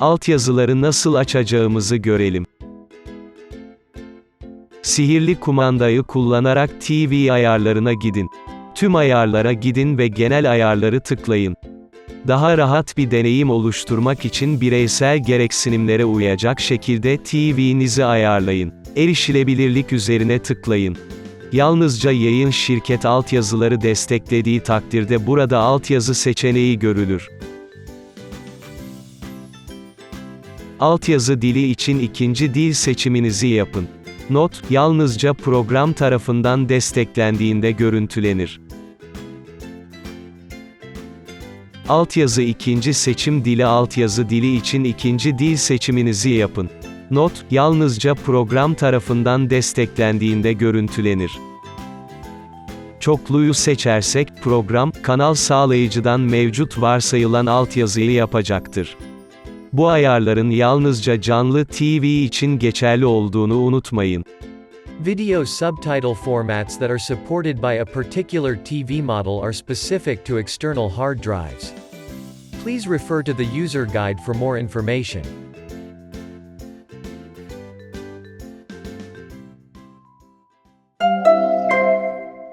Altyazıları nasıl açacağımızı görelim. Sihirli kumandayı kullanarak TV ayarlarına gidin. Tüm ayarlara gidin ve genel ayarları tıklayın. Daha rahat bir deneyim oluşturmak için bireysel gereksinimlere uyacak şekilde TV'nizi ayarlayın. Erişilebilirlik üzerine tıklayın. Yalnızca yayın şirket altyazıları desteklediği takdirde burada altyazı seçeneği görülür. Altyazı dili için ikinci dil seçiminizi yapın. Not, yalnızca program tarafından desteklendiğinde görüntülenir. Altyazı ikinci seçim dili Altyazı dili için ikinci dil seçiminizi yapın. Not, yalnızca program tarafından desteklendiğinde görüntülenir. Çokluyu seçersek, program, kanal sağlayıcıdan mevcut varsayılan altyazıyı yapacaktır. Bu ayarların yalnızca canlı TV için geçerli olduğunu unutmayın. Video subtitle formats that are supported by a particular TV model are specific to external hard drives. Please refer to the user guide for more information.